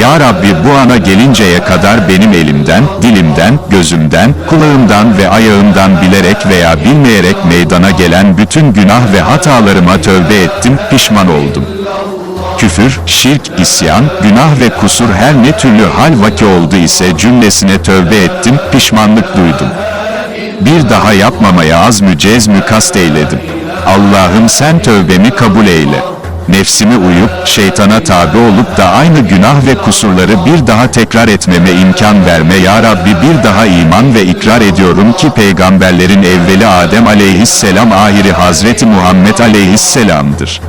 Ya Rabbi bu ana gelinceye kadar benim elimden, dilimden, gözümden, kulağımdan ve ayağımdan bilerek veya bilmeyerek meydana gelen bütün günah ve hatalarıma tövbe ettim, pişman oldum. Küfür, şirk, isyan, günah ve kusur her ne türlü hal vaki oldu ise cümlesine tövbe ettim, pişmanlık duydum. Bir daha yapmamaya azmü cezmü kast eyledim. Allah'ım sen tövbemi kabul eyle. Nefsimi uyup, şeytana tabi olup da aynı günah ve kusurları bir daha tekrar etmeme imkan verme ya Rabbi bir daha iman ve ikrar ediyorum ki peygamberlerin evveli Adem aleyhisselam ahiri Hazreti Muhammed aleyhisselamdır.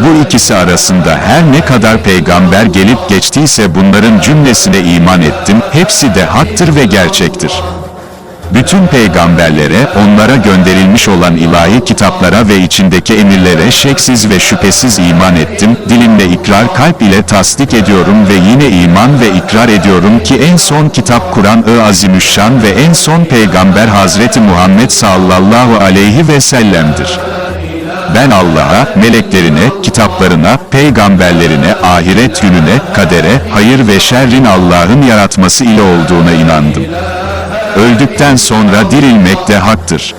Bu ikisi arasında her ne kadar peygamber gelip geçtiyse bunların cümlesine iman ettim, hepsi de haktır ve gerçektir. Bütün peygamberlere, onlara gönderilmiş olan ilahi kitaplara ve içindeki emirlere şeksiz ve şüphesiz iman ettim, dilimle ikrar kalp ile tasdik ediyorum ve yine iman ve ikrar ediyorum ki en son kitap Kur'an-ı Azimüşşan ve en son peygamber Hazreti Muhammed sallallahu aleyhi ve sellem'dir. Ben Allah'a, meleklerine, kitaplarına, peygamberlerine, ahiret gününe, kadere, hayır ve şerrin Allah'ın yaratması ile olduğuna inandım. Öldükten sonra dirilmek de haktır.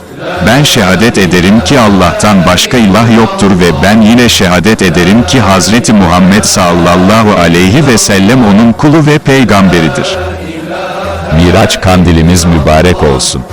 Ben şehadet ederim ki Allah'tan başka ilah yoktur ve ben yine şehadet ederim ki Hazreti Muhammed sallallahu aleyhi ve sellem onun kulu ve peygamberidir. Miraç kandilimiz mübarek olsun.